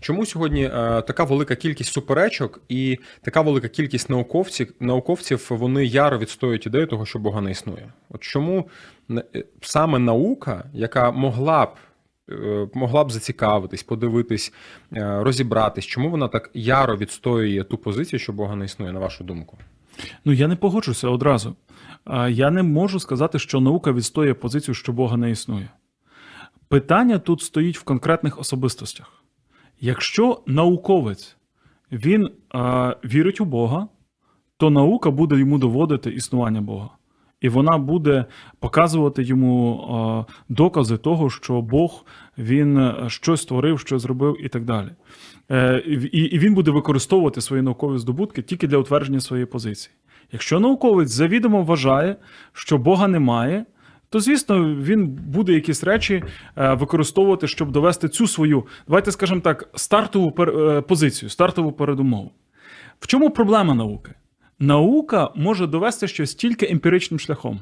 Чому сьогодні е, така велика кількість суперечок і така велика кількість науковців, науковців вони яро відстоюють ідею того, що Бога не існує? От чому е, саме наука, яка могла б е, могла б зацікавитись, подивитись, е, розібратись, чому вона так яро відстоює ту позицію, що Бога не існує, на вашу думку? Ну я не погоджуся одразу. Я не можу сказати, що наука відстоює позицію, що Бога не існує. Питання тут стоїть в конкретних особистостях. Якщо науковець він а, вірить у Бога, то наука буде йому доводити існування Бога. І вона буде показувати йому а, докази того, що Бог він е, щось створив, щось зробив і так далі. Е, і він буде використовувати свої наукові здобутки тільки для утвердження своєї позиції. Якщо науковець завідомо вважає, що Бога немає, то звісно він буде якісь речі е, використовувати, щоб довести цю свою, давайте скажемо так, стартову е, позицію, стартову передумову. В чому проблема науки? Наука може довести щось тільки емпіричним шляхом.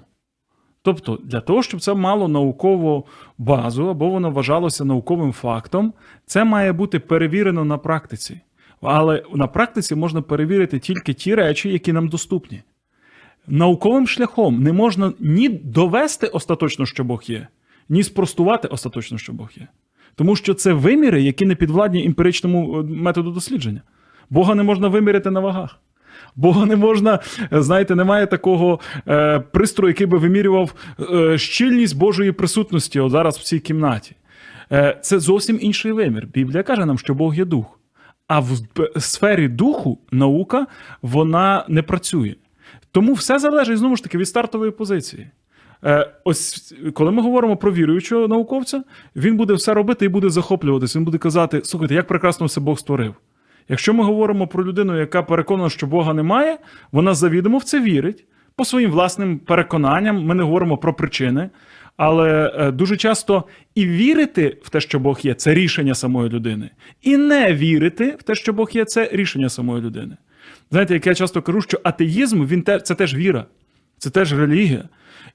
Тобто, для того, щоб це мало наукову базу або воно вважалося науковим фактом, це має бути перевірено на практиці. Але на практиці можна перевірити тільки ті речі, які нам доступні. Науковим шляхом не можна ні довести остаточно, що Бог є, ні спростувати остаточно, що Бог є. Тому що це виміри, які не підвладні емпіричному е, методу дослідження. Бога не можна виміряти на вагах. Бога не можна, е, знаєте, немає такого е, пристрою, який би вимірював е, щільність Божої присутності от зараз в цій кімнаті. Е, це зовсім інший вимір. Біблія каже нам, що Бог є дух. А в сфері духу наука вона не працює. Тому все залежить знову ж таки від стартової позиції. Е, ось коли ми говоримо про віруючого науковця, він буде все робити і буде захоплюватися. Він буде казати: слухайте, як прекрасно все Бог створив. Якщо ми говоримо про людину, яка переконана, що Бога немає, вона завідомо в це вірить по своїм власним переконанням. Ми не говоримо про причини. Але е, дуже часто і вірити в те, що Бог є, це рішення самої людини. І не вірити в те, що Бог є, це рішення самої людини. Знаєте, як я часто кажу, що атеїзм він те, це теж віра, це теж релігія.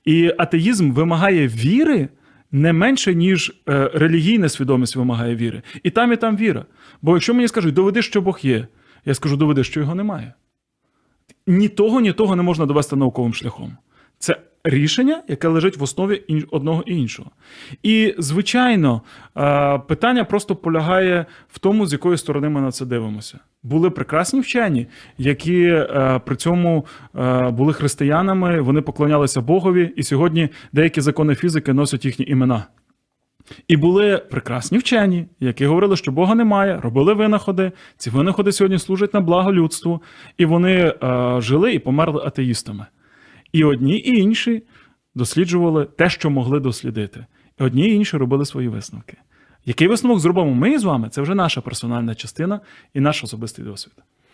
І атеїзм вимагає віри не менше, ніж е, релігійна свідомість вимагає віри. І там, і там віра. Бо якщо мені скажуть, доведи, що Бог є, я скажу, доведи, що його немає. Ні того, ні того не можна довести науковим шляхом. Це рішення, яке лежить в основі одного і іншого. І, звичайно, питання просто полягає в тому, з якої сторони ми на це дивимося. Були прекрасні вчені, які е, при цьому е, були християнами, вони поклонялися Богові, і сьогодні деякі закони фізики носять їхні імена. І були прекрасні вчені, які говорили, що Бога немає, робили винаходи. Ці винаходи сьогодні служать на благо людству, і вони е, жили і померли атеїстами. І одні, і інші досліджували те, що могли дослідити. І одні і інші робили свої висновки. Який висновок зробимо ми з вами? Це вже наша персональна частина і наш особистий досвід.